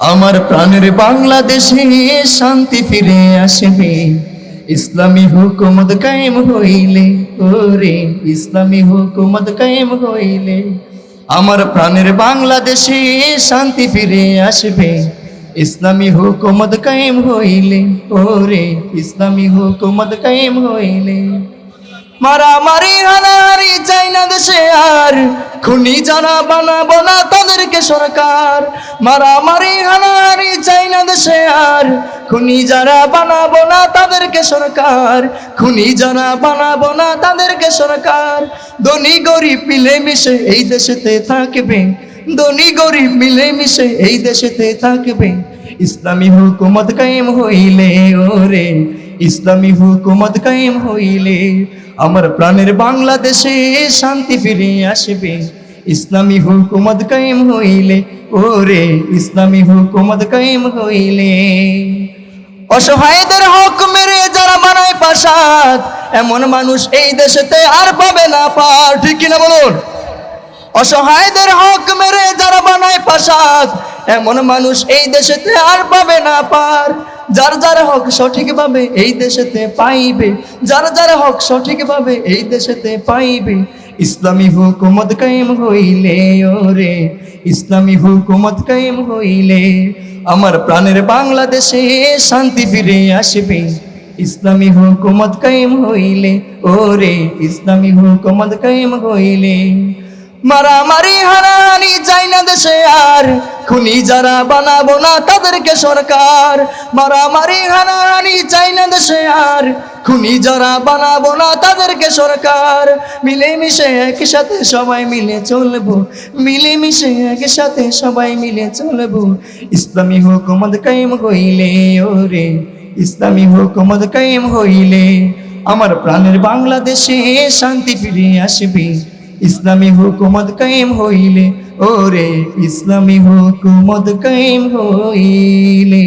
আমার প্রাণের বাংলাদেশে শান্তি ফিরে আসবে। ইসলামী হুকুমত কায়েম হইলে, ওরে, ইসলামী হুকুমত কায়েম হইলে। আমার প্রাণের বাংলাদেশে শান্তি ফিরে আসবে। ইসলামী হুকুমত কায়েম হইলে, ওরে, ইসলামী হুকুমত কায়েম হইলে। মারামারি হানাহারি চাই না দেশে আর। খুনি জানা বানাবো না তাদেরকে সরকার। মারামারি হানাহারি চাই না দেশে আর। খুনি যারা বানাবো না তাদেরকে সরকার। খুনি যারা বানাবো না তাদেরকে সরকার। ধনী গরিব মিলে মিশে এই দেশেতে থাকবে। ধনী গরিব মিলে মিশে এই দেশেতে থাকবে। ইসলামী হুকুমত কায়েম হইলে ওরে। ইসলামী হুকুমত কায়েম হইলে আমার প্রাণের বাংলাদেশে শান্তি ফিরে আসবে। ইসলামী হুকুমত কায়েম হইলে, ওরে ইসলামী হুকুমত কায়েম হইলে। অসহায়দের হক মেরে যারা বানায় পাশাদ এমন মানুষ এই দেশেতে আর পাবে না পার ঠিক কিনা বলুন? অসহায়দের হক মেরে যারা বানায় পাশাদ এমন মানুষ এই দেশেতে আর পাবে না পার। যার যার হক সঠিকভাবে এই দেশেতে পাইবে, যার যার হক সঠিকভাবে এই দেশেতে পাইবে। ইসলামী হুকুমত কায়েম হইলে ওরে, ইসলামী হুকুমত কায়েম হইলে আমার প্রাণের বাংলাদেশে শান্তি ফিরে আসবে। ইসলামী হুকুমত কায়েম হইলে ওরে, ইসলামী হুকুমত কায়েম হইলে। মারামারি হারানি চাই না দেশে আর খুনি যারা বানাবো না তাদেরকে সরকার। মারামারি হারানি চাই না দেশে আর। খুনি যারা বানাবো না তাদেরকে সরকার। মিলে মিশে একসাথে সবাই মিলে চলবো মিলে মিশে একসাথে সবাই মিলে চলবো। ইসলামী হুকুমত কায়েম হইলে ওরে, ইসলামী হুকুমত কায়েম হইলে আমার প্রাণের বাংলাদেশে শান্তি ফিরে আসবে। ইসলামী হুকুমত কায়েম হইলে ওরে ইসলামী হুকুমত কায়েম হইলে।